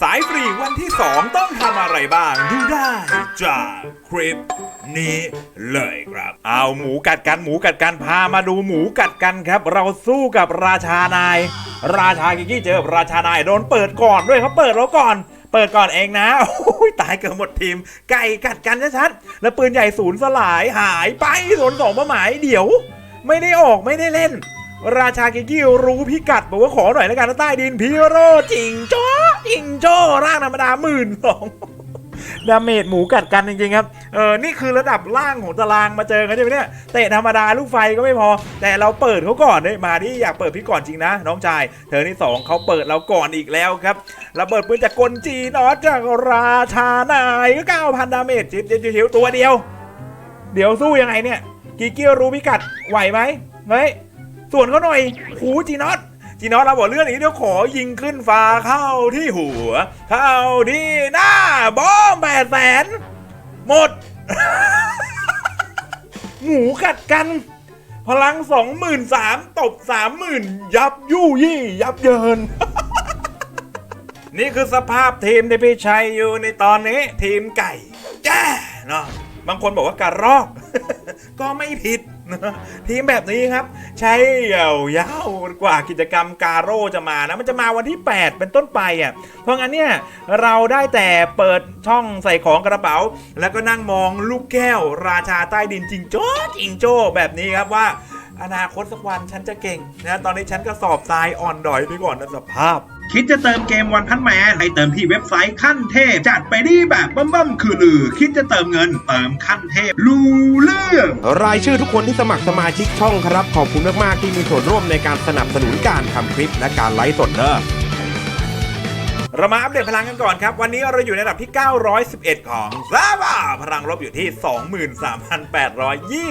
สายฟรีวันที่ 2 ต้องทำอะไรบ้างดูได้จากคลิปนี้เลยครับ เอาหมูกัดกันหมูกัดกันพามาดูหมูกัดกันครับ เราสู้กับราชานาย ราชากิกกี้เจอกับราชานายโดนเปิดก่อนด้วยเขาเปิดแล้วก่อน เปิดก่อนเองนะโอ้ยตายเกือบหมดทีม ไก่กัดกันชัดๆแล้วปืนใหญ่ศูนย์สลายหายไปศูนสองเป้าหมายเดี๋ยว ไม่ได้ออกไม่ได้เล่น ราชากิกกี้รู้พิกัดบอกว่าขอหน่อยแล้วกันนะใต้ดินพีโรจิงโจ้จิงโจ้ร่างธรรมดาหมื่นสองดาเมจหมูกัดกันจริงๆครับ เออ นี่คือระดับล่างของตารางมาเจอกันใช่ไหมเนี่ย เตะธรรมดาลูกไฟก็ไม่พอ แต่เราเปิดเขาก่อนเลยมาที่อยากเปิดพี่ก่อนจริงนะ น้องชาย เธอที่สองเขาเปิดเราก่อนอีกแล้วครับระเบิดปืนจากกลจีนอจากราชานายก็9,000ดาเมจจิ๊บจิ๊บจิบตัวเดียว เดี๋ยวสู้ยังไงเนี่ย กีเกียวรู้พิกัดไหวไหมเฮ้ย ส่วนเขาหน่อยหูจีนอตจีนอตเราบอกเรื่องนี้เดี๋ยวขอยิงขึ้นฟ้าเข้าที่หัว เข้าที่หน้าบอมแปดแสนหมด หมูกัดกัน พลังสองหมื่นสามตบสามหมื่นยับยู่ยี่ยับเยินนี่คือสภาพทีมที่พี่ชัยอยู่ในตอนนี้ ทีมไก่แจ้เนาะบางคนบอกว่ากระรอก ก็ไม่ผิด ทีมแบบนี้ครับ ใช้ยาวๆกว่ากิจกรรมกาโร่จะมานะมันจะมาวันที่ 8 เป็นต้นไปอะเพราะงั้นเนี่ยเราได้แต่เปิดช่องใส่ของกระเป๋า แล้วก็นั่งมองลูกแก้ว ราชาใต้ดินจริงโจ้จริงโจ้แบบนี้ครับว่าอนาคตสักวันฉันจะเก่งนะตอนนี้ฉันก็สอบทรายอ่อนดอยไปก่อนนะสภาพ คิดจะเติมเกมวันพันแมนให้เติมที่เว็บไซต์ขั้นเทพ จัดไปดีแบบบั้มบั้มคือลือ คิดจะเติมเงินเติมขั้นเทพรู้เรื่องรายชื่อทุกคนที่สมัครสมาชิกช่องครับ ขอบคุณมากๆที่มีส่วนร่วมในการสนับสนุนการทำคลิปและการไลฟ์สดเด้อ เรามาอัปเดตพลังกันก่อนครับ วันนี้เราอยู่ในระดับที่ 911 ของซาบาพลังลบอยู่ที่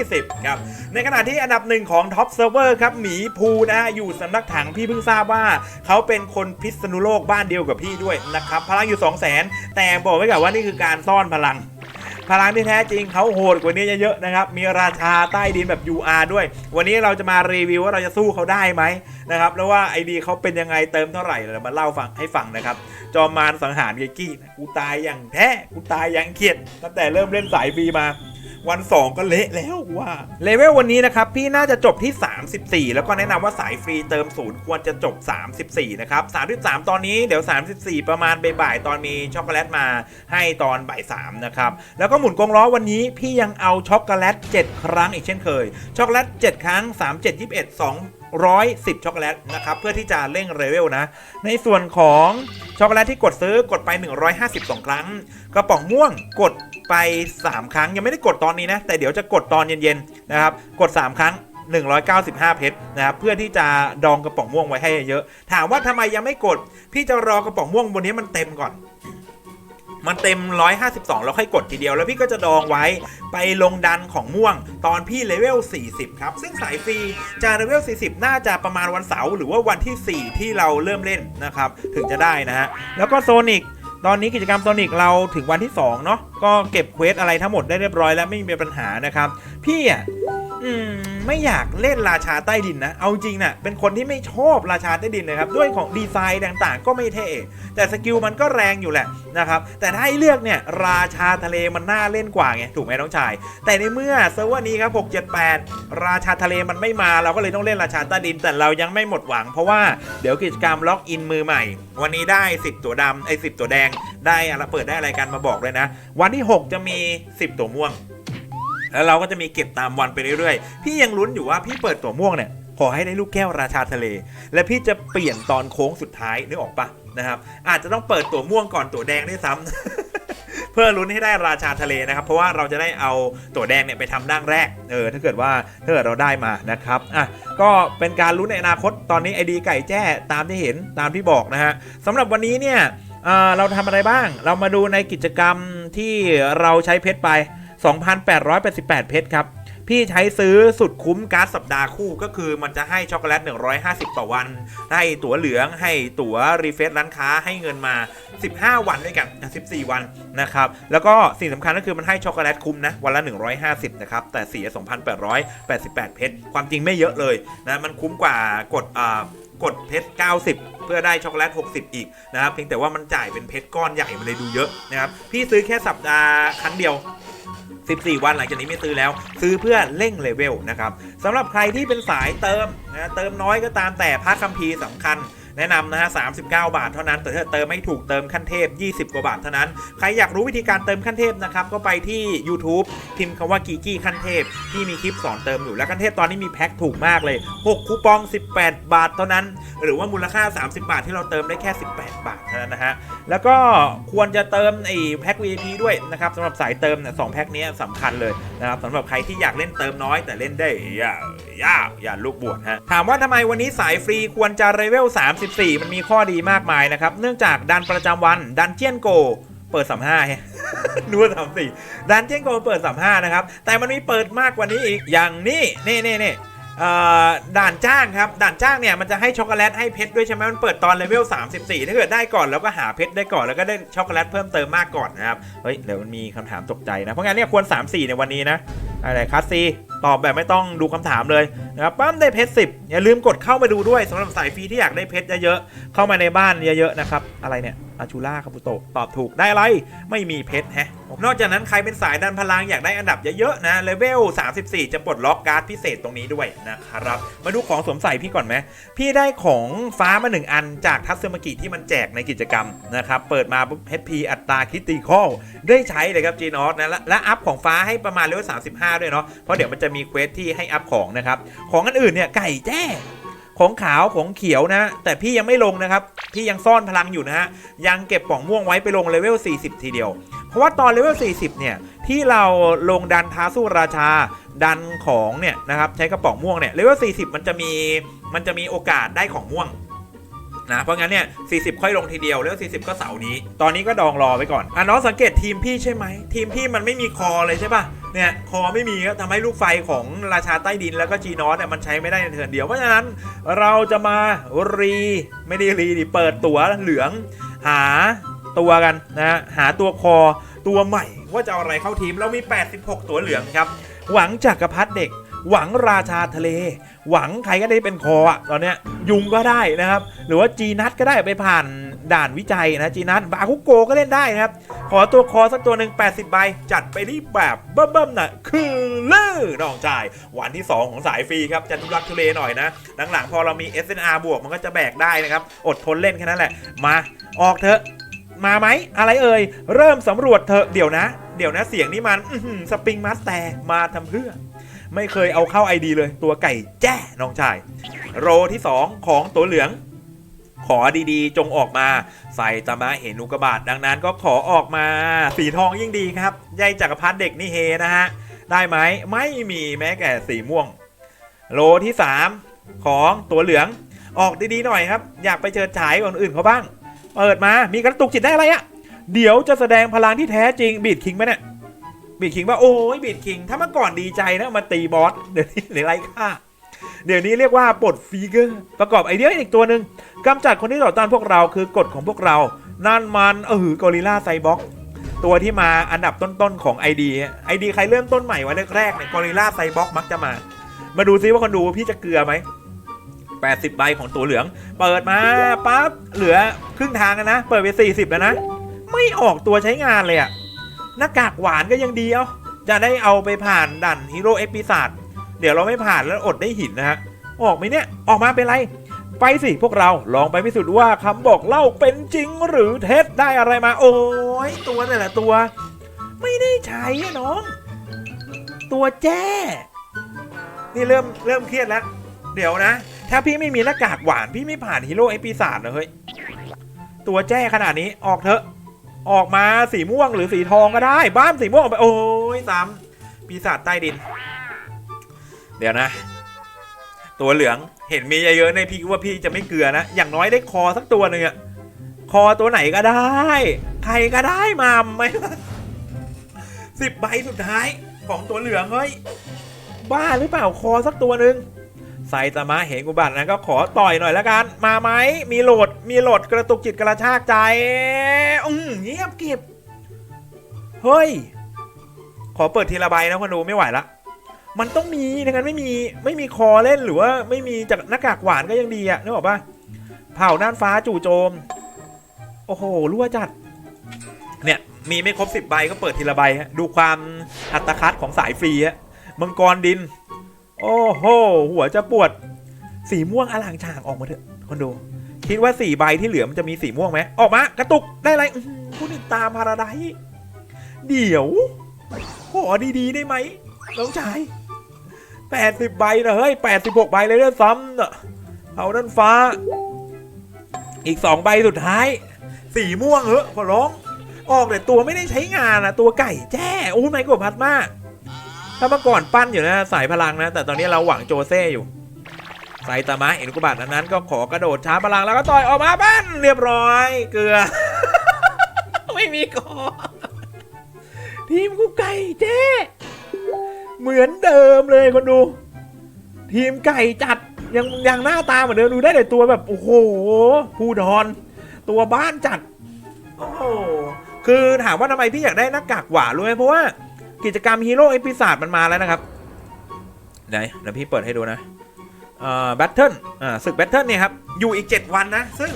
23,820 ครับ ในขณะที่อันดับหนึ่งของท็อปเซิร์ฟเวอร์ครับหมีภูนะฮะอยู่สำนักถังพี่เพิ่งทราบว่า เขาเป็นคนพิษณุโลกบ้านเดียวกับพี่ด้วยนะครับ พลังอยู่ 200,000 แต่บอกไว้ก่อนว่านี่คือการซ่อนพลังพลังที่แท้จริงเขาโหดกว่านี้เยอะๆนะครับ มีราชาใต้ดินแบบ UR ด้วย วันนี้เราจะมารีวิวว่าเราจะสู้เขาได้ไหมนะครับแล้วว่าไอดีเขาเป็นยังไงเติมเท่าไหร่เรามาเล่าฟังให้ฟังนะครับ จอมมารสังหารเกกี้กูตายอย่างแท้กูตายอย่างเขียดตั้งแต่เริ่มเล่นสายฟรีมาวัน 2 ก็เละแล้วว่าเลเวลวันนี้นะครับ พี่น่าจะจบที่ 34 แล้วก็แนะนำว่าสายฟรีเติมศูนย์ควรจะจบ 34 นะครับ 33 ตอนนี้เดี๋ยว 34 ประมาณบ่ายๆตอนมีช็อกโกแลตมาให้ตอนบ่าย3นะครับ แล้วก็หมุนกงล้อวันนี้พี่ยังเอาช็อกโกแลต 7 ครั้งอีกเช่นเคย ช็อกโกแลต 7 ครั้ง 3 7 21 2 110 ช็อกโกแลตนะครับเพื่อที่จะเร่งเลเวลนะ ในส่วนของช็อกโกแลตที่กดซื้อกดไป 152 ครั้ง กระป๋องม่วงกดไป 3 ครั้ง ยังไม่ได้กดตอนนี้นะ แต่เดี๋ยวจะกดตอนเย็นๆนะครับกด 3 ครั้ง 195 เพชรนะครับเพื่อที่จะดองกระป๋องม่วงไว้ให้เยอะ ถามว่าทำไมยังไม่กด พี่จะรอกระป๋องม่วงบนนี้มันเต็มก่อน มันเต็ม 152 แล้วค่อยกดทีเดียวแล้วพี่ก็จะดองไว้ไปลงดันของม่วง ตอนพี่เลเวล 40 ครับ ซึ่งสายฟรีจะเลเวล 40 น่าจะประมาณวันเสาร์หรือว่าวันที่ 4 ที่เราเริ่มเล่นนะครับ ถึงจะได้นะฮะ แล้วก็โซนิกตอนนี้กิจกรรมโซนิกเราถึงวันที่ 2 เนาะก็เก็บเควสอะไรทั้งหมดได้เรียบร้อยแล้วไม่มีปัญหานะครับ พี่อะ อืมไม่อยากเล่นราชาใต้ดินนะ เอาจริงนะ่ะเป็นคนที่ไม่ชอบราชาใต้ดินนะครับ ด้วยของดีไซน์ต่างๆ ก็ไม่เท่ แต่สกิลมันก็แรงอยู่แหละนะครับ แต่ถ้าให้เลือกเนี่ยราชาทะเลมันน่าเล่นกว่าไง ถูกไหมน้องชาย แต่ในเมื่อเซิร์ฟเวอร์นี้ครับ 678 ราชาทะเลมันไม่มา เราก็เลยต้องเล่นราชาใต้ดิน แต่เรายังไม่หมดหวัง เพราะว่าเดี๋ยวกิจกรรมล็อกอินมือใหม่ วันนี้ได้ 10 ตัวดำไอ้10 ตัวแดง ได้อะไรเปิดได้อะไรกันมาบอกเลยนะ วันที่ 6 จะมี 10 ตัวม่วง แล้วเราก็จะมีเก็บตามวันไปเรื่อยๆ พี่ยังลุ้นอยู่ว่าพี่เปิดตัวม่วงเนี่ยขอให้ได้ลูกแก้วราชาทะเล และพี่จะเปลี่ยนตอนโค้งสุดท้ายนึกออกปะนะครับ อาจจะต้องเปิดตัวม่วงก่อนตัวแดงด้วยซ้ำเพื่อลุ้นให้ได้ราชาทะเลนะครับ เพราะว่าเราจะได้เอาตัวแดงเนี่ยไปทำด่างแรกเออถ้าเกิดว่าถ้าเกิดเราได้มานะครับอะก็เป็นการลุ้นในอนาคตตอนนี้ไอดีไก่แจ้ตามที่เห็นตามที่บอกนะฮะสำหรับวันนี้เนี่ยเอ่อเราทำอะไรบ้าง เรามาดูในกิจกรรมที่เราใช้เพชรไป 2,888 เพชรครับ พี่ใช้ซื้อสุดคุ้มการ์ดสัปดาห์คู่ก็คือมันจะให้ช็อกโกแลต 150 ต่อวันให้ตั๋วเหลืองให้ตั๋วรีเฟซร้านค้าให้เงินมา 15 วันด้วยกัน 14 วันนะครับ แล้วก็สิ่งสำคัญก็คือมันให้ช็อกโกแลตคุ้มนะ วันละ 150 นะครับ แต่เสีย 2,888 เพชร ความจริงไม่เยอะเลยนะมันคุ้มกว่ากดอ่ากดเพชร 90 เพื่อได้ช็อกโกแลต 60 อีกนะครับ เพียงแต่ว่ามันจ่ายเป็นเพชรก้อนใหญ่ มันเลยดูเยอะนะครับ พี่ซื้อแค่สัปดาห์ครั้งเดียว 14 วันหลังจากนี้ไม่ซื้อแล้ว ซื้อเพื่อเร่งเลเวลนะครับสำหรับใครที่เป็นสายเติมนะเติมน้อยก็ตามแต่พระคัมภีร์สำคัญ แนะนำนะฮะ39 บาทเท่านั้นแต่ถ้าเติมไม่ถูกเติมขั้นเทพ 20 กว่าบาทเท่านั้น ใครอยากรู้วิธีการเติมขั้นเทพนะครับก็ไปที่ YouTube พิมพ์คำว่ากีกี้ขั้นเทพที่มีคลิปสอนเติมอยู่และขั้นเทพตอนนี้มีแพ็คถูกมากเลย 6 คูปอง 18 บาทเท่านั้น หรือว่ามูลค่า 30 บาทที่เราเติมได้แค่ 18 บาทเท่านั้นนะฮะแล้วก็ควรจะเติมไอ้แพ็ค VIP ด้วยนะครับสำหรับสายเติมเนี่ยสองแพ็คนี้สำคัญเลยนะครับสำหรับใครที่อยากเล่นเติมน้อยแต่เล่นได้อย่าอย่าอย่าลูกบวชฮะถามว่าทำไมวันนี้สายฟรีควรจะเลเวล34มันมีข้อดีมากมายนะครับ เนื่องจากดันประจำวันดันเจียนโก เปิด35นึกว่า34ดันเจียนโกเปิด35นะครับ แต่มันมีเปิดมากกว่านี้อีกอย่างนี้นี่นี่นี่เอ่ด่านจ้างครับ ด่านจ้างเนี่ยมันจะให้ช็อกโกแลตให้เพชรด้วยใช่ไหมมันเปิดตอนเลเวล 34 ถ้าเกิดได้ก่อนแล้วก็หาเพชรได้ก่อนแล้วก็ได้ช็อกโกแลตเพิ่มเติมมากก่อนนะครับ เฮ้ยเดี๋ยวมันมีคำถามตกใจนะ เพราะงั้นเนี่ยควร 34 ในวันนี้นะ อะไรคัสซีตอบแบบไม่ต้องดูคำถามเลยนะครับปั๊มได้เพชร10อย่าลืมกดเข้ามาดูด้วยสำหรับสายฟรีที่อยากได้เพชรเยอะๆเข้ามาในบ้านเยอะๆนะครับอะไรเนี่ยอาชูล่าคาบุโตะตอบถูกได้อะไรไม่มีเพชรแฮะนอกจากนั้นใครเป็นสายดันพลังอยากได้อันดับเยอะๆนะเลเวล34 จะปลดล็อกการ์ดพิเศษตรงนี้ด้วยนะครับมาดูของสวมใส่พี่ก่อนไหมพี่ได้ของฟ้ามาหนึ่งอันจากทัตสึมากิที่มันแจกในกิจกรรมนะครับเปิดมาปุ๊บ HP อัตราคริติคอลได้ใช้เลยครับจีนอสนะและและอัพของฟ้าให้ประมาณเลเวล35ด้วยเนาะเพราะเดี๋ยวมันจะมีเควสที่ให้อัพของนะครับ ของอันอื่นเนี่ยไก่แจ้ของขาวของเขียวนะ แต่พี่ยังไม่ลงนะครับ พี่ยังซ่อนพลังอยู่นะฮะ ยังเก็บป่องม่วงไว้ไปลงเลเวล 40 ทีเดียว เพราะว่าตอนเลเวล 40 เนี่ย ที่เราลงดันท้าสู้ราชาดันของเนี่ยนะครับ ใช้กระป๋องม่วงเนี่ยเลเวล 40 มันจะมีมันจะมีโอกาสได้ของม่วง นะ เพราะงั้นเนี่ย40 ค่อยลงทีเดียวแล้ว 40 ก็เสาร์นี้ ตอนนี้ก็ดองรอไว้ก่อนอะน้องสังเกตทีมพี่ใช่ไหม ทีมพี่มันไม่มีคอเลยใช่ป่ะเนี่ยคอไม่มีก็ทำให้ลูกไฟของราชาใต้ดินแล้วก็จีนอสเนี่ยมันใช้ไม่ได้ในเทิร์นเดียว เพราะฉะนั้นเราจะมารีไม่ได้รีดิเปิดตั๋วเหลือง หาตัวกันนะหาตัวคอตัวใหม่ว่าจะเอาอะไรเข้าทีมเรามี 86 ตัวเหลืองครับ หวังจักรพรรดิเด็ก หวังราชาทะเล หวังใครก็ได้เป็นคออะตอนเนี้ยยุงก็ได้นะครับ หรือว่าจีนัทก็ได้ไปผ่านด่านวิจัยนะจีนัทบาคุโกก็เล่นได้นะครับ ขอตัวคอสักตัวหนึ่ง80 ใบ จัดไปที่แบบเบิ่มๆน่ะคือลือน้องจ่าย วันที่ 2 ของสายฟรีครับจะทุลักทุเลหน่อยนะ หลังๆ พอเรามี SNR บวกมันก็จะแบกได้นะครับ อดทนเล่นแค่นั้นแหละ มาออกเถอะมาไหมอะไรเอ่ย เริ่มสำรวจเถอะเดี๋ยวนะ เดี๋ยวนะเสียงนี้มันสปริงมาสแต่มาทำเพื่อ ไม่เคยเอาเข้า ID เลย ตัวไก่แจ้น้องชาย โรที่ 2 ของตัวเหลือง ขอดีๆ จงออกมา ใส่ตามะเห็นอุกบาตดังนั้นก็ขอออกมาสีทองยิ่งดีครับยายจักรพรรดิเด็กนี่เฮนะฮะ ได้ไหมไม่มีแม้แต่สีม่วง โลที่ 3 ของตัวเหลืองออกดีๆหน่อยครับ อยากไปเชิดฉายคนอื่นเขาบ้าง เปิดมามีกระตุกจิตได้อะไรอะเดี๋ยวจะแสดงพลังที่แท้จริงบีดคิงไหมเนี่ย บีดคิงว่าโอ้ยบีดคิง ถ้าเมื่อก่อนดีใจนะมาตีบอสเดี๋ยวนี้หลือไรค่าเดี๋ยวนี้เรียกว่าปลดฟีเกอร์ประกอบไอเดียอีกตัวหนึ่งกำจัดคนที่ต่อต้านพวกเราคือกฎของพวกเรานั่นมันเออกอริล่าไซบ็อกตัวที่มาอันดับต้นๆของ ID ID ใครเริ่มต้นใหม่วันแรกๆเนี่ยกอริล่าไซบ็อกมักจะมา มาดูซิว่าคนดูพี่จะเกลือไหม80ใบของตัวเหลือง เปิดมาปั๊บเหลือครึ่งทางแล้วนะ เปิดไป40แล้วนะ ไม่ออกตัวใช้งานเลยอะ หน้ากากหวานก็ยังดีเอาจะได้เอาไปผ่านดันฮีโร่เอพิซาดเดี๋ยวเราไม่ผ่านแล้วอดได้หินนะฮะ ออกไหมเนี่ย ออกมาเป็นไร ไปสิพวกเราลองไปพิสูจน์ว่าคำบอกเล่าเป็นจริงหรือเท็จได้อะไรมา โอ้ยตัวแต่ละตัว ไม่ได้ใช้อะน้อง ตัวแจ้ นี่เริ่มเริ่มเครียดแล้ว เดี๋ยวนะ ถ้าพี่ไม่มีหน้ากากหวานพี่ไม่ผ่านฮีโร่เอพิซาดเลยเฮ้ยตัวแจ้ขนาดนี้ออกเถอะ ออกมาสีม่วงหรือสีทองก็ได้ บ้านสีม่วงออกไปโอ้ยซ้ำปีศาจใต้ดิน เดี๋ยวนะ ตัวเหลืองเห็นมีเยอะๆในพี่ว่าพี่จะไม่เกลือนะ อย่างน้อยได้คอสักตัวหนึ่งอะคอตัวไหนก็ได้ ใครก็ได้มาไหมสิบใบสุดท้ายของตัวเหลืองเฮ้ยบ้าหรือเปล่าคอสักตัวหนึ่ง ไซตามะเห็นกุบัตนะก็ขอต่อยหน่อยละกัน มาไหมมีโหลดมีโหลดกระตุกจิตกระชากใจ อืมเงียบเกริบเฮ้ย ขอเปิดทีละใบนะคนดูไม่ไหวละมันต้องมีดังนั้นไม่มีไม่มีคอเล่นหรือว่าไม่มีจากหน้ากากหวานก็ยังดีอะนึกออกปะเผ่าน่านฟ้าจู่โจม โอ้โหรั่วจัด เนี่ย มีไม่ครบสิบใบก็เปิดทีละใบฮะดูความอัตคัดของสายฟรีฮะมังกรดิน โอ้โห หัวจะปวด สีม่วงอลางฉางออกมาเถอะคนดู คิดว่าสี่ใบที่เหลือมันจะมีสีม่วงไหม ออกมากระตุกได้อะไรผู้ติตามพาราไดเดี๋ยวขอดีๆได้ไหมน้องชายแปดสิบใบนะเฮ้ยแปดสิบหกใบเลยด้วยซ้ำน่ะเอาด้านฟ้า อีกสองใบสุดท้าย สีม่วงเหอะขอร้อง ออกแต่ตัวไม่ได้ใช้งานนะตัวไก่แจ้โอ้ไมโครพัดมาก ถ้าเมื่อก่อนปั้นอยู่นะสายพลังนะ แต่ตอนนี้เราหวังโจเซ่อยู่ไซตามะเห็นกุบัตอันนั้นก็ขอกระโดดช้าพลังแล้วก็ต่อยออกมาปั้นเรียบร้อย เกลือ ไม่มีกอทีมกูไก่เจ้เหมือนเดิมเลยคนดู ทีมไก่จัดยังยังหน้าตาเหมือนเดิมดูได้แต่ตัวแบบโอ้โหผู้ดอน ตัวบ้านจัด โอ้โหคือถามว่าทำไมพี่อยากได้หน้ากากหวารู้ไหมเพราะว่า กิจกรรมฮีโร่เอพิซาดมันมาแล้วนะครับ ไหนเดี๋ยวพี่เปิดให้ดูนะเอ่อแบทเทิลอ่าศึกแบทเทิลเนี่ยครับ อยู่อีก 7 วันนะ ซึ่ง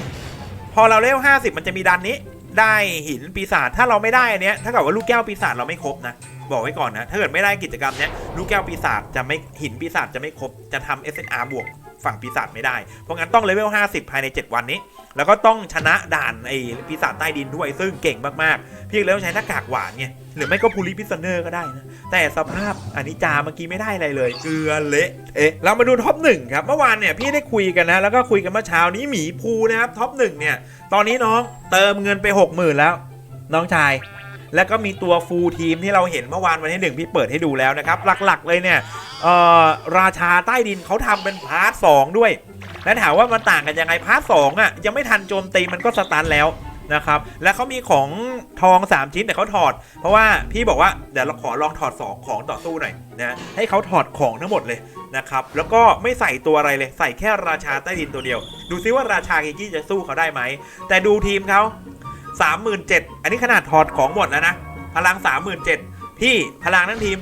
พอเราเลเวล50 มันจะมีดันนี้ ได้หินปีศาจถ้าเราไม่ได้อันเนี้ยถ้าเกิดว่าลูกแก้วปีศาจเราไม่ครบนะ บอกไว้ก่อนนะ ถ้าเกิดไม่ได้กิจกรรมเนี้ยลูกแก้วปีศาจจะไม่หินปีศาจจะไม่ครบจะทำ SNR บวก ฝั่งปีศาจไม่ได้ เพราะงั้นต้องเลเวล 50 ภายใน 7 วันนี้ แล้วก็ต้องชนะด่านไอ้ปีศาจใต้ดินด้วย ซึ่งเก่งมากๆ พี่เลยต้องใช้หน้ากากหวานไง หรือไม่ก็พูลิพิซเนอร์ก็ได้นะ แต่สภาพอันนี้จาเมื่อกี้ไม่ได้อะไรเลย เกลือเละเอ๊ะเรามาดูท็อปหนึ่งครับ เมื่อวานเนี่ยพี่ได้คุยกันนะ แล้วก็คุยกันเมื่อเช้านี้หมีภูนะครับท็อปหนึ่งเนี่ย ตอนนี้น้องเติมเงินไป 60,000 แล้ว น้องชาย แล้วก็มีตัวฟูลทีมที่เราเห็นเมื่อวานวันที่หนึ่งพี่เปิดให้ดูแล้วนะครับ หลักๆเลยเนี่ยราชาใต้ดินเขาทำเป็นพาร์ทสองด้วย แล้วถามว่ามันต่างกันยังไงพาร์ทสองอะยังไม่ทันโจมตีมันก็สตันแล้วนะครับแล้วเขามีของทอง 3 ชิ้นแต่เขาถอด เพราะว่าพี่บอกว่าเดี๋ยวเราขอลองถอด 2 ของต่อสู้หน่อยนะให้เขาถอดของทั้งหมดเลยนะครับแล้วก็ไม่ใส่ตัวอะไรเลยใส่แค่ราชาใต้ดินตัวเดียว ดูซิว่าราชากิกี้จะสู้เขาได้ไหม แต่ดูทีมเขา 37,000 อันนี้ขนาดถอดของหมดแล้วนะ พลัง 37,000 พี่พลังนั้นทีม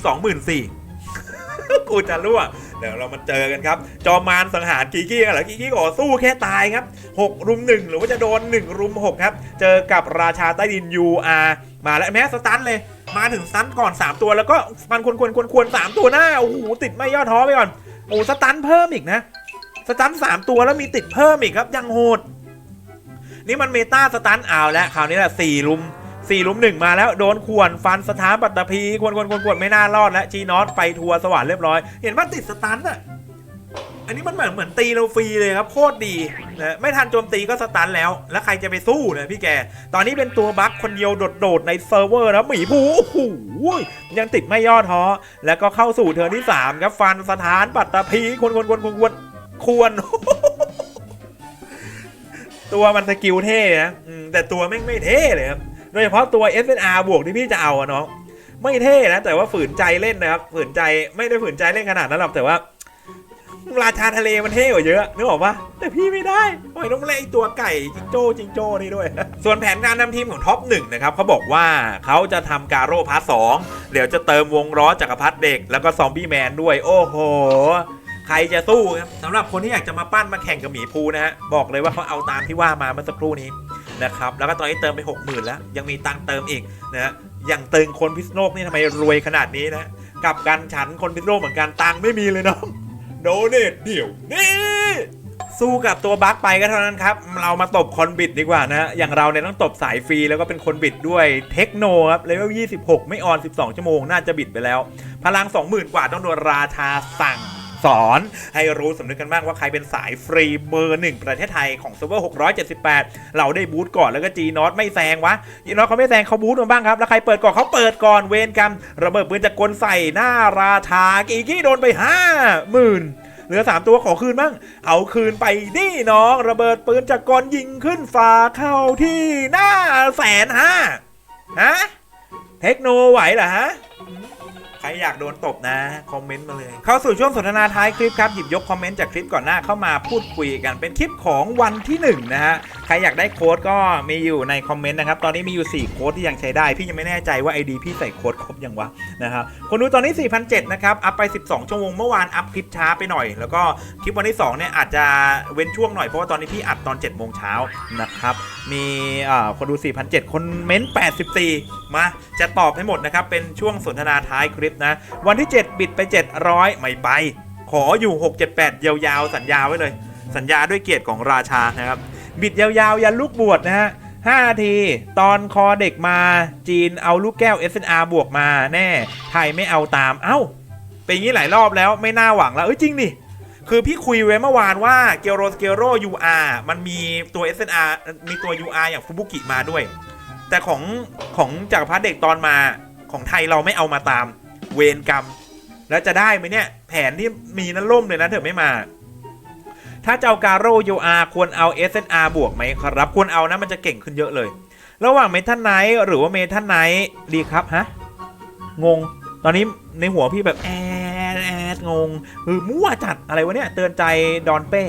24,000 กูจะรั่ว เดี๋ยวเรามาเจอกันครับ จอมารสังหารกีกี้กันเหรอกีกี้ขอสู้แค่ตายครับ 6 รุม 1 หรือว่าจะโดน 1 รุม 6 ครับ เจอกับราชาใต้ดิน UR มาแล้วแม้สตันเลยมาถึงสตันก่อน 3 ตัวแล้วก็ฟันควรควรควรควร3ตัวหน้าโอ้โหติดไม่ย่อท้อไปก่อนโอ้สตันเพิ่มอีกนะสตัน3ตัวแล้วมีติดเพิ่มอีกครับยังโหด นี่มันเมตาสตันเอาวแล้วคราวนี้แหละ4รุมสี่ลุมหนึ่งมาแล้วโดนขวนฟันสถานปัตตภีควรควรควรควรไม่น่ารอดแล้วจีนอตไปทัวร์สวรรค์เรียบร้อย เห็นว่าติดสตันอะอันนี้มันเหมือนเหมือนตีเราฟรีเลยครับโคตรดีนะไม่ทันโจมตีก็สตันแล้ว แล้วใครจะไปสู้เนี่ยพี่แก ตอนนี้เป็นตัวบัคคนเดียวโดดๆในเซิร์ฟเวอร์นะหมีภูโอ้โหยังติดไม่ย่อท้อ แล้วก็เข้าสู่เทิร์นที่ 3 ครับฟันสถานปัตตภีควรควรควรควรควรควร ตัวมันสกิลเท่นะแต่ตัวแม่งไม่เท่เลยครับโดยเฉพาะตัว SNR บวกที่พี่จะเอาอะน้องไม่เท่นะแต่ว่าฝืนใจเล่นนะครับฝืนใจไม่ได้ฝืนใจเล่นขนาดนั้นหรอกแต่ว่าราชาทะเลมันเท่กว่าเยอะนึกออกปะแต่พี่ไม่ได้ทำไมต้องเล่นตัวไก่จิงโจ้จิงโจ้นี่ด้วย ส่วนแผนการนำทีมของท็อปหนึ่งนะครับเขาบอกว่าเขาจะทำการโร่พาร์ทสองเดี๋ยวจะเติมวงล้อจักรพรรดิเด็ก แล้วก็ซอมบี้แมนด้วย โอ้โห ใครจะสู้ครับสำหรับคนที่อยากจะมาปั้นมาแข่งกับหมีภูนะฮะบอกเลยว่าเขาเอาตามที่ว่ามาเมื่อสักครู่นี้นะครับแล้วก็ตอนนี้เติมไป 60,000 แล้ว ยังมีตังค์เติมอีกนะฮะอย่างเติงคนพิษโลกนี่ทำไมรวยขนาดนี้นะกับการฉันคนพิษโลกเหมือนกันตังค์ไม่มีเลยเนาะโดเนทเดี่ยวนี่สู้กับตัวบั๊กไปก็เท่านั้นครับ เรามาตบคอนบิดดีกว่านะฮะ อย่างเราเนี่ยต้องตบสายฟรีแล้วก็เป็นคนบิดด้วยเทคโนครับเลเวล 26 ไม่ออน 12 ชั่วโมง น่าจะบิดไปแล้ว พลัง 20,000 กว่าต้องโดนราชาสั่ง สอน ให้รู้สำนึกกันบ้างว่าใครเป็นสายฟรีเบอร์หนึ่งประเทศไทยของเซิร์ฟเวอร์678 เราได้บูทก่อนแล้วก็จีนอตไม่แซงวะจีนอตเขาไม่แซงเขาบูทมาบ้างครับ แล้วใครเปิดก่อนเขาเปิดก่อนเวรกรรมระเบิดปืนจากกลใส่หน้าราชากีกี้โดนไปห้าหมื่นเหลือ 3 ตัวขอคืนบ้าง เอาคืนไปนี่น้อง ระเบิดปืนจากกลยิงขึ้นฟ้าเข้าที่หน้าแสนห้าฮะ เทคโนไหวเหรอฮะ ขรอยากโดนตบนะ คอมเมนต์มาเลย เข้าสู่ช่วงสนทนาท้ายคลิปครับ หยิบยกคอมเมนต์จากคลิปก่อนหน้าเข้ามาพูดคุยกันเป็นคลิปของวันที่ 1 นะฮะ ใครอยากได้โค้ดก็มีอยู่ในคอมเมนต์นะครับ ตอนนี้มีอยู่ 4 โค้ดที่ยังใช้ได้ พี่ยังไม่แน่ใจว่า ID พี่ใส่โค้ดครบยังวะนะครับ คนดูตอนนี้ 4,007นะครับ อัพไป 12 ชั่วโมงเมื่อวานอัพคลิปช้าไปหน่อย แล้วก็คลิปวันที่2เนี่ยอาจจะเว้นช่วงหน่อยเพราะว่าตอนนี้พี่อัดตอน7โมงเช้านะครับมีอ่าคนดู4,007คนเม้นต์84 มาจะตอบให้หมดนะครับเป็นช่วงสนทนาท้ายคลิปนะ วันที่ 7 บิดไป 700 ไม่ไป ขออยู่ 678 ยาวๆ สัญญาไว้เลย สัญญาด้วยเกียรติของราชานะครับ บิดยาวๆ ยันลูกบวชนะฮะ5นาที ตอนคอเด็กมาจีนเอาลูกแก้ว SNR บวกมาแน่ ไทยไม่เอาตาม เอ้า เป็นอย่างนี้หลายรอบแล้วไม่น่าหวังแล้ว เอ้ยจริงดิคือพี่คุยไว้เมื่อวานว่าเกโรสเกโร UR มันมีตัว SNR มีตัว UR อย่างฟูบุกิมาด้วย แต่ของของจากรพรรดิเด็กตอนมาของไทยเราไม่เอามาตาม เวรกรรม แล้วจะได้ไหมเนี่ย แผนที่มีนั้นล่มเลยนะเถอไม่มา ถ้าจะเอาการโร UR ควรเอา SNR บวกไหมครับ ควรเอานะมันจะเก่งขึ้นเยอะเลย ระหว่างเมทัลไนท์หรือว่าเมทัลไนท์ดีครับฮะงง ตอนนี้ในหัวพี่แบบแอดแอดงงคือมั่วจัดอะไรวะเนี่ยเตือนใจดอนเป้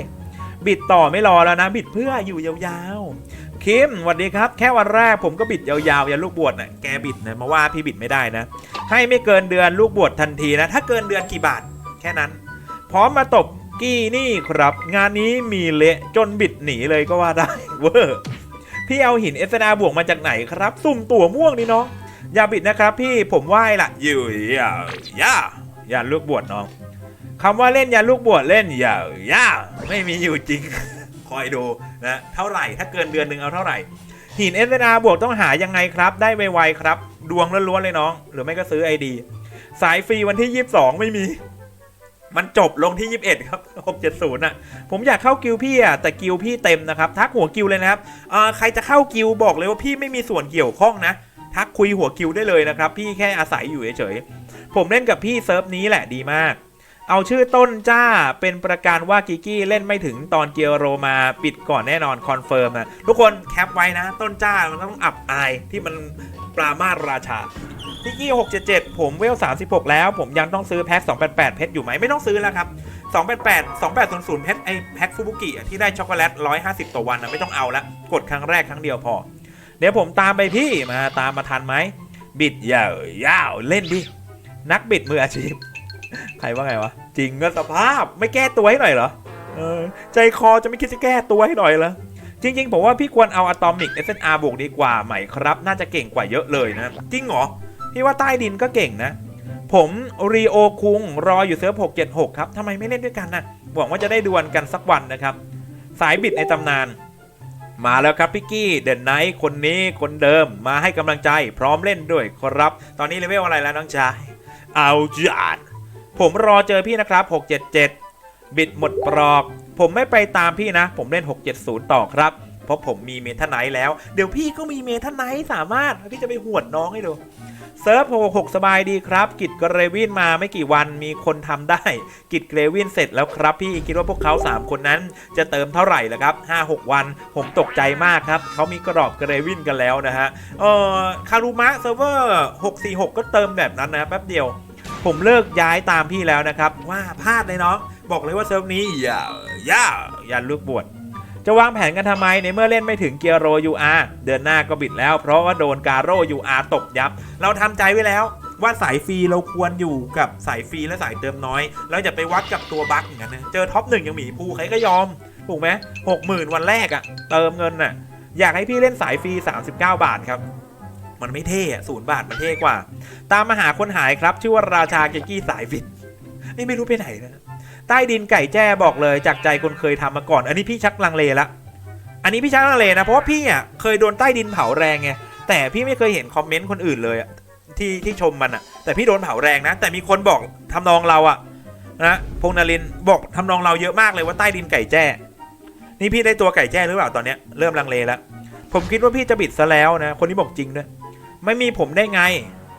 บิดต่อไม่รอแล้วนะ บิดเพื่ออยู่ยาวๆ คิมสวัสดีครับ แค่วันแรกผมก็บิดยาวๆยันลูกบวชนะ่ะแกบิดนะมาว่าพี่บิดไม่ได้นะ ให้ไม่เกินเดือนลูกบวชทันทีนะ ถ้าเกินเดือนกี่บาท แค่นั้น พร้อมมาตบกี้นี่ครับ งานนี้มีเละจนบิดหนีเลยก็ว่าได้เวอร์พี่เอาหินเอสนาบวกมาจากไหนครับ สุ่มตัวม่วงนี่น้องอย่าบิดนะครับ พี่ผมไหว้ละอยู่อย่าอย่าอย่าลูกบวชน้องคำว่าเล่นอย่าลูกบวชเล่นอย่าอย่าไม่มีอยู่จริง คอยดูนะเท่าไหร่ถ้าเกินเดือนหนึ่งเอาเท่าไหร่ หินเอสนาบวกต้องหายังไงครับ ได้ไวๆครับ ดวงล้วนๆเลยน้อง หรือไม่ก็ซื้อไอดี สายฟรีวันที่ 22 ไม่มี มันจบลงที่ 21 ครับ 670อะ ผมอยากเข้ากิลพี่อะแต่กิลพี่เต็มนะครับทักหัวกิลเลยนะครับเออใครจะเข้ากิลบอกเลยว่าพี่ไม่มีส่วนเกี่ยวข้องนะทักคุยหัวกิลได้เลยนะครับ พี่แค่อาศัยอยู่เฉยๆผมเล่นกับพี่เซิร์ฟนี้แหละดีมาก เอาชื่อต้นจ้าเป็นประการว่ากิกกี้เล่นไม่ถึงตอนเกียร์โรมาปิดก่อนแน่นอนคอนเฟิร์มนะทุกคนแคปไว้นะ ต้นจ้ามันต้องอับอายที่มันปรามาสราชาพิกกี้677 ผมเวล 36 แล้ว ผมยังต้องซื้อแพ็ค288 เพชรอยู่ไหมไม่ต้องซื้อแล้วครับ 288 2800 เพชรไอแพ็คฟูบุกิที่ได้ช็อกโกแลต 150 ต่อวันนะไม่ต้องเอาละกดครั้งแรกครั้งเดียวพอ เดี๋ยวผมตามไปพี่มาตามมาทันไหมบิดยาวยาวเล่นดินักบิดมืออาชีพ ใครว่าไงวะ จริงก็สภาพไม่แก้ตัวให้หน่อยเหรอเออใจคอจะไม่คิดจะแก้ตัวให้หน่อยเหรอจริงๆ ผมว่าพี่ควรเอาอะตอมิก SNR บวกดีกว่าไหม่ครับ น่าจะเก่งกว่าเยอะเลยนะ จริงเหรอ พี่ว่าใต้ดินก็เก่งนะ ผมรีโอคุงรออยู่เซิร์ฟ676 ครับทำไมไม่เล่นด้วยกันนะหวังว่าจะได้ดวลกันสักวันนะครับ สายบิดในตำนาน มาแล้วครับพี่กี้เดนไนท์คนนี้คนเดิมมาให้กำลังใจพร้อมเล่นด้วยครับ ตอนนี้เลเวลอะไรแล้วน้องชายเอาจัด ผมรอเจอพี่นะครับ 677 บิดหมดปลอก ผมไม่ไปตามพี่นะ ผมเล่น 670 ต่อครับ เพราะผมมีเมทัลไนท์แล้ว เดี๋ยวพี่ก็มีเมทัลไนท์สามารถพี่จะไปหวดน้องให้ดูเซิร์ฟ66สบายดีครับ กิจเกรวินมาไม่กี่วันมีคนทำได้ กิจเกรวินเสร็จแล้วครับ พี่คิดว่าพวกเขา 3 คนนั้นจะเติมเท่าไหร่ละครับ 5-6 วัน ผมตกใจมากครับ เขามีกรอบเกรวินกันแล้วนะฮะเอ่อคารุมะเซิร์ฟเวอร์646 ก็เติมแบบนั้นนะแป๊บเดียว ผมเลิกย้ายตามพี่แล้วนะครับ ว่าพลาดเลยน้อง บอกเลยว่าเซิร์ฟนี้อย่าอย่าอย่าลูกบวชจะวางแผนกันทำไมในเมื่อเล่นไม่ถึงเกียร์โร UR เดือนหน้าก็บิดแล้ว เพราะว่าโดนการโร UR ตบยับ เราทำใจไว้แล้วว่าสายฟรีเราควรอยู่กับสายฟรีและสายเติมน้อย เราจะไปวัดกับตัวบั๊กอย่างนั้นนะเจอท็อปหนึ่งยังหมีภูใครก็ยอมถูกไหมหกหมื่นวันแรกอะเติมเงินน่ะอยากให้พี่เล่นสายฟรี 39 บาทครับ มันไม่เท่อะศูนย์บาทมันเท่กว่า ตามมาหาคนหายครับ ชื่อว่าราชาเกกกี้สายฟิตนี่ไม่รู้ไปไหนนะใต้ดินไก่แจ้บอกเลยจากใจคนเคยทำมาก่อน อันนี้พี่ชักลังเลละอันนี้พี่ชักลังเลนะเพราะว่าพี่อะเคยโดนใต้ดินเผาแรงไงแต่พี่ไม่เคยเห็นคอมเมนต์คนอื่นเลยอะที่ที่ชมมันอะแต่พี่โดนเผาแรงนะ แต่มีคนบอกทำนองเราอะนะพงนรินบอกทำนองเราเยอะมากเลยว่าใต้ดินไก่แจ้ นี่พี่ได้ตัวไก่แจ้หรือเปล่าตอนเนี้ยเริ่มลังเลแล้วผมคิดว่าพี่จะบิดซะแล้วนะ คนนี้บอกจริงด้วย ไม่มีผมได้ไง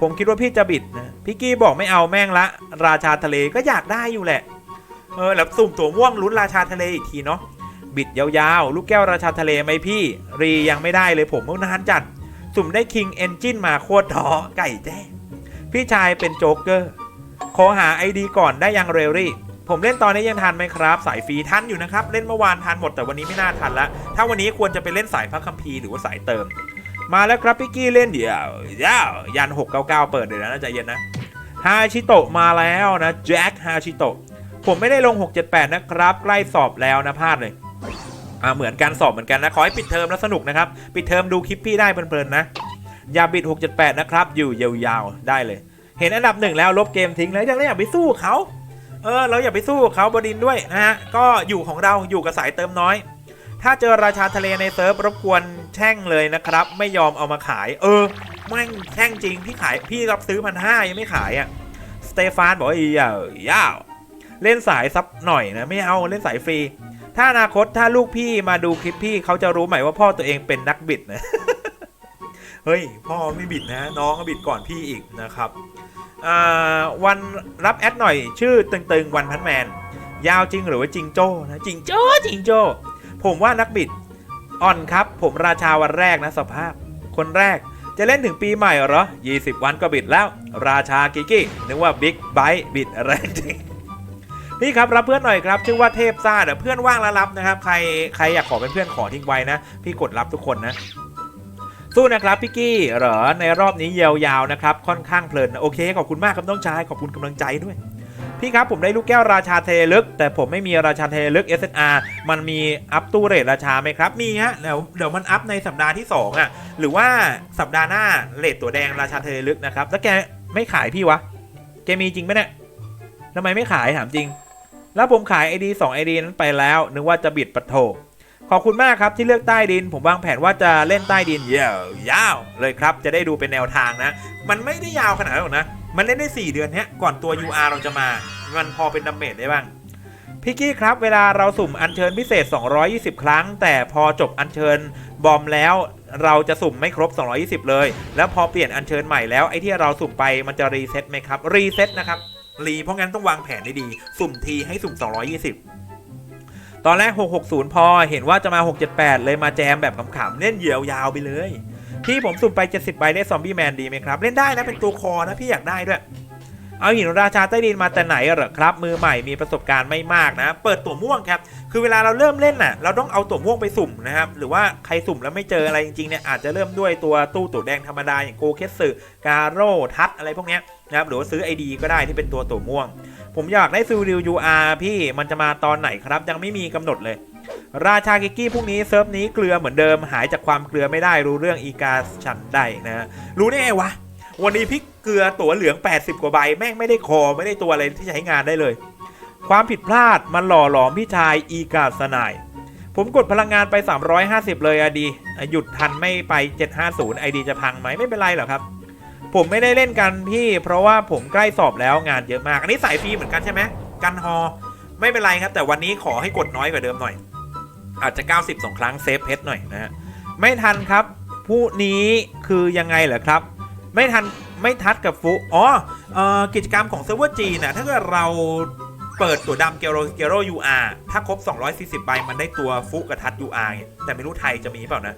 ผมคิดว่าพี่จะบิดนะพี่กี้บอกไม่เอาแม่งละ ราชาทะเลก็อยากได้อยู่แหละ เออแล้วสุ่มตัวม่วงลุ้นราชาทะเลอีกทีเนาะบิดยาวๆ ลูกแก้วราชาทะเลไหมพี่ รียังไม่ได้เลยผมเมื่อนานจัด สุ่มได้คิงเอนจินมาโคตรท้อไก่แจ้พี่ชายเป็นโจ๊กเกอร์ขอหา ID ก่อนได้ยังเรลลี่ผมเล่นตอนนี้ยังทันไหมครับ สายฟรีทันอยู่นะครับ เล่นเมื่อวานทันหมดแต่วันนี้ไม่น่าทันละถ้าวันนี้ควรจะไปเล่นสายพระคัมภีร์หรือว่าสายเติม มาแล้วครับพี่กี้เล่นเดี๋ยวยาวยัน 699 เปิดเดี๋ยวนะใจเย็นนะฮาชิโตะมาแล้วนะแจ็คฮาชิโตะผมไม่ได้ลง 678 นะครับ ใกล้สอบแล้วนะพลาดเลยอ่าเหมือนกันสอบเหมือนกันนะ ขอให้ปิดเทอมแล้วสนุกนะครับ ปิดเทอมดูคลิปพี่ได้เพลินๆนะ อย่าบิด 678 นะครับ อยู่ยาวๆ ได้เลย เห็นอันดับหนึ่งแล้วลบเกมทิ้งแล้วยังไม่อยากไปสู้เขาเออเราอย่าไปสู้เขาบดินด้วยนะฮะก็อยู่ของเราอยู่กับสายเติมน้อย ถ้าเจอราชาทะเลในเซิร์ฟรบกวนแช่งเลยนะครับ ไม่ยอมเอามาขาย เออแม่งแช่งจริงพี่ขายพี่รับซื้อพันห้ายังไม่ขายอะ่ะสเตฟานบอกว่าอียาวยาวเล่นสายซับหน่อยนะไม่เอาเล่นสายฟรี ถ้าอนาคตถ้าลูกพี่มาดูคลิปพี่เขาจะรู้ไหมว่าพ่อตัวเองเป็นนักบิดนะเฮ้ยพ่อไม่บิดนะ น้องก็บิดก่อนพี่อีกนะครับวันรับแอดหน่อยชื่อตึงๆวันพันแมน ยาวจริงหรือว่าจริงโจ้นะจริงโจ้จิงโจ้ ผมว่านักบิดอ่อนครับ ผมราชาวันแรกนะสภาพ คนแรกจะเล่นถึงปีใหม่เหรอ 20 วันก็บิดแล้ว ราชากิกกี้นึกว่าบิ๊กไบต์บิดอะไรจริงพี่ครับรับเพื่อนหน่อยครับชื่อว่าเทพซ่าเดี๋ยวเพื่อนว่างแล้วรับนะครับ ใครใครอยากขอเป็นเพื่อนขอทิ้งไว้นะ พี่กดรับทุกคนนะ สู้นะครับพี่กี้เหรอในรอบนี้ยาวๆนะครับ ค่อนข้างเพลินโอเคขอบคุณมากครับน้องชายขอบคุณกำลังใจด้วย พี่ครับผมได้ลูกแก้วราชาเทลึก แต่ผมไม่มีราชาเทลึก SNR มันมีอัพตู้เรทราชาไหมครับมีฮะเดี๋ยวเดี๋ยวมันอัพในสัปดาห์ที่2อะหรือว่าสัปดาห์หน้าเรทตัวแดงราชาเทลึกนะครับแล้วแกไม่ขายพี่วะแกมีจริงไหมเนี่ยทำไมไม่ขายถามจริง แล้วผมขาย ID 2 ID นั้นไปแล้ว นึกว่าจะบิดปะโถ ขอบคุณมากครับที่เลือกใต้ดิน ผมวางแผนว่าจะเล่นใต้ดินยาวยาวเลยครับ จะได้ดูเป็นแนวทางนะ มันไม่ได้ยาวขนาดนั้นหรอกนะ มันเล่นได้ 4 เดือนเนี้ยก่อนตัว UR เราจะมา มันพอเป็นดาเมจได้บ้างพี่กี้ครับ เวลาเราสุ่มอัญเชิญพิเศษ 220 ครั้ง แต่พอจบอัญเชิญบอมแล้วเราจะสุ่มไม่ครบ 220 เลย แล้วพอเปลี่ยนอัญเชิญใหม่แล้วไอ้ที่เราสุ่มไปมันจะรีเซ็ตไหมครับรีเซ็ตนะครับรีเพราะงั้นต้องวางแผนดีๆสุ่มทีให้สุ่ม 220 ตอนแรก 660 พอเห็นว่าจะมา 678 เลยมาแจมแบบขำๆเล่นเหยียวยาวไปเลยพี่ผมสุ่มไป 70ใบได้ซอมบี้แมนดีไหมครับ เล่นได้นะเป็นตัวคอนะพี่อยากได้ด้วย เอาหินราชาใต้ดินมาแต่ไหนเหรอครับ มือใหม่มีประสบการณ์ไม่มากนะ เปิดตัวม่วงครับ คือเวลาเราเริ่มเล่นน่ะ เราต้องเอาตัวม่วงไปสุ่มนะครับ หรือว่าใครสุ่มแล้วไม่เจออะไรจริงๆเนี่ยอาจจะเริ่มด้วยตัวตู้ตัวแดงธรรมดาอย่างโกเคสสึกาโร่ทัตอะไรพวกเนี้ยนะครับหรือว่าซื้อ ID ก็ได้ที่เป็นตัวตัวม่วง ผมอยากได้ซูริว UR พี่มันจะมาตอนไหนครับ ยังไม่มีกำหนดเลย ราชากิกกี้พวกนี้เซิร์ฟนี้เกลือเหมือนเดิมหายจากความเกลือไม่ได้รู้เรื่องอีกาฉันได้นะรู้ได้ไงวะ วันนี้พี่เกลือตั๋วเหลือง 80 กว่าใบ แม่งไม่ได้คอไม่ได้ตัวอะไรที่ใช้งานได้เลย ความผิดพลาดมันหล่อหลอมพี่ชายอีกาสนาย ผมกดพลังงานไป 350 เลยอะดี หยุดทันไม่ไป 750ไอดีจะพังไหมไม่เป็นไรหรอกครับ ผมไม่ได้เล่นกันพี่ เพราะว่าผมใกล้สอบแล้วงานเยอะมาก อันนี้สายฟรีเหมือนกันใช่ไหมกันฮอไม่เป็นไรครับ แต่วันนี้ขอให้กดน้อยกว่าเดิมหน่อย อาจจะ 90สองครั้งเซฟเพชรหน่อยนะฮะไม่ทันครับ ผู้นี้คือยังไงเหรอครับ ไม่ทันไม่ทัดกับฟุอ๋อออกิจกรรมของเซิร์ฟเวอร์จีนะถ้าเกิดเราเปิดตัวดำเกโรเกโรยูอาร์ถ้าครบ 240ใบมันได้ตัวฟุกับทัดยูอาร์แต่ไม่รู้ไทยจะมีเปล่านะ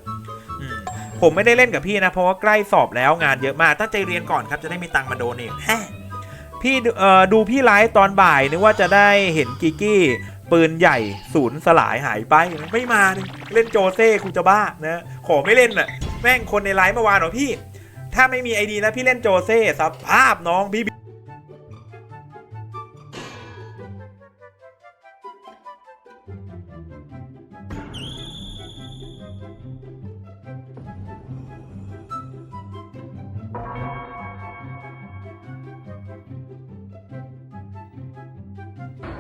ผมไม่ได้เล่นกับพี่นะ เพราะว่าใกล้สอบแล้วงานเยอะมากตั้งใจเรียนก่อนครับจะได้มีตังค์มาโดนทแฮะพี่ดูพี่ไลฟ์ตอนบ่ายนึกว่าจะได้เห็นกิกกี้ปืนใหญ่ศูนย์สลายหายไปไม่มาเล่นโจเซ่กูจะบ้านะขอไม่เล่นน่ะ แม่งคนในไลฟ์เมื่อวานเหรอพี่ ถ้าไม่มีไอดีนะพี่เล่นโจเซ่สภาพน้องพี่